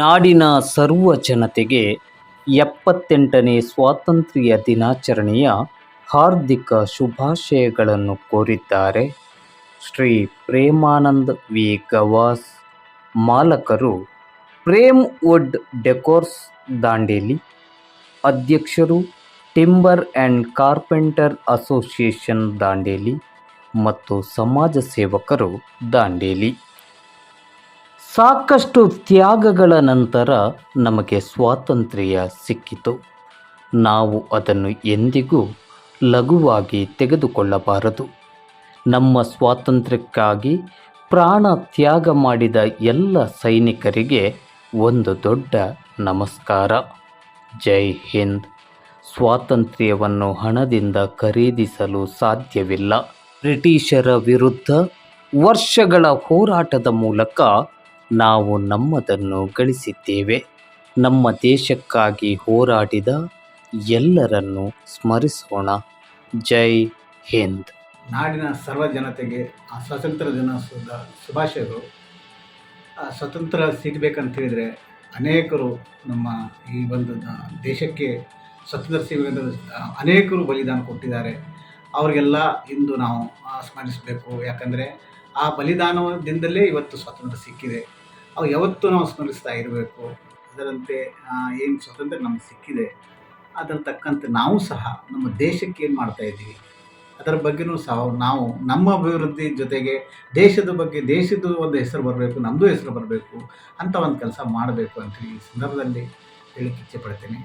ನಾಡಿನ ಸರ್ವ ಜನತೆಗೆ ಎಪ್ಪತ್ತೆಂಟನೇ ಸ್ವಾತಂತ್ರ್ಯ ದಿನಾಚರಣೆಯ ಹಾರ್ದಿಕ ಶುಭಾಶಯಗಳನ್ನು ಕೋರಿದ್ದಾರೆ. ಶ್ರೀ ಪ್ರೇಮಾನಂದ್ ವಿ. ಗವಾಸ್ ಮಾಲಕರು ಪ್ರೇಮ್ ವುಡ್ ಡೆಕೋರ್ಸ್ ದಾಂಡೇಲಿ, ಅಧ್ಯಕ್ಷರು timber and carpenter association Dandeli ಮತ್ತು ಸಮಾಜ ಸೇವಕರು ದಾಂಡೇಲಿ. ಸಾಕಷ್ಟು ತ್ಯಾಗಗಳ ನಂತರ ನಮಗೆ ಸ್ವಾತಂತ್ರ್ಯ ಸಿಕ್ಕಿತು. ನಾವು ಅದನ್ನು ಎಂದಿಗೂ ಲಘುವಾಗಿ ತೆಗೆದುಕೊಳ್ಳಬಾರದು. ನಮ್ಮ ಸ್ವಾತಂತ್ರ್ಯಕ್ಕಾಗಿ ಪ್ರಾಣ ತ್ಯಾಗ ಮಾಡಿದ ಎಲ್ಲ ಸೈನಿಕರಿಗೆ ಒಂದು ದೊಡ್ಡ ನಮಸ್ಕಾರ. ಜೈ ಹಿಂದ್. ಸ್ವಾತಂತ್ರ್ಯವನ್ನು ಹಣದಿಂದ ಖರೀದಿಸಲು ಸಾಧ್ಯವಿಲ್ಲ. ಬ್ರಿಟಿಷರ ವಿರುದ್ಧ ವರ್ಷಗಳ ಹೋರಾಟದ ಮೂಲಕ ನಾವು ನಮ್ಮದನ್ನು ಗಳಿಸಿದ್ದೇವೆ. ನಮ್ಮ ದೇಶಕ್ಕಾಗಿ ಹೋರಾಡಿದ ಎಲ್ಲರನ್ನು ಸ್ಮರಿಸೋಣ. ಜೈ ಹಿಂದ್. ನಾಡಿನ ಸರ್ವ ಜನತೆಗೆ, ಆ ಸ್ವಾತಂತ್ರ್ಯ ದಿನೋತ್ಸವದ ಶುಭಾಶಯಗಳು. ಆ ಸ್ವತಂತ್ರ ಸಿಗಬೇಕಂತ ಹೇಳಿದರೆ ಅನೇಕರು ನಮ್ಮ ಈ ಒಂದು ದೇಶಕ್ಕೆ ಸ್ವತಂತ್ರ ಸಿಗಬೇಕಂತ, ಅನೇಕರು ಬಲಿದಾನ ಕೊಟ್ಟಿದ್ದಾರೆ. ಅವರಿಗೆಲ್ಲ ಇಂದು ನಾವು ಸ್ಮರಿಸಬೇಕು. ಯಾಕಂದರೆ ಆ ಬಲಿದಾನದಿಂದಲೇ ಇವತ್ತು ಸ್ವಾತಂತ್ರ್ಯ ಸಿಕ್ಕಿದೆ. ಅವು ಯಾವತ್ತೂ ನಾವು ಸ್ಮರಿಸ್ತಾ ಇರಬೇಕು. ಅದರಂತೆ ಏನು ಸ್ವಾತಂತ್ರ್ಯ ನಮ್ಗೆ ಸಿಕ್ಕಿದೆ ಅದರ ತಕ್ಕಂತೆ ನಾವು ಸಹ ನಮ್ಮ ದೇಶಕ್ಕೆ ಏನು ಮಾಡ್ತಾ ಇದ್ದೀವಿ? ಅದರ ಬಗ್ಗೆನೂ ಸಹ ನಾವು ನಮ್ಮ ಅಭಿವೃದ್ಧಿ ಜೊತೆಗೆ ದೇಶದ ಬಗ್ಗೆ ದೇಶದ ಒಂದು ಹೆಸರು ಬರಬೇಕು ನಮ್ಮದು ಹೆಸರು ಬರಬೇಕು, ಅಂತ ಒಂದು ಕೆಲಸ ಮಾಡಬೇಕು ಅಂತ ಈ ಸಂದರ್ಭದಲ್ಲಿ ಹೇಳಕ್ಕೆ ಇಚ್ಛೆ ಪಡ್ತೇನೆ.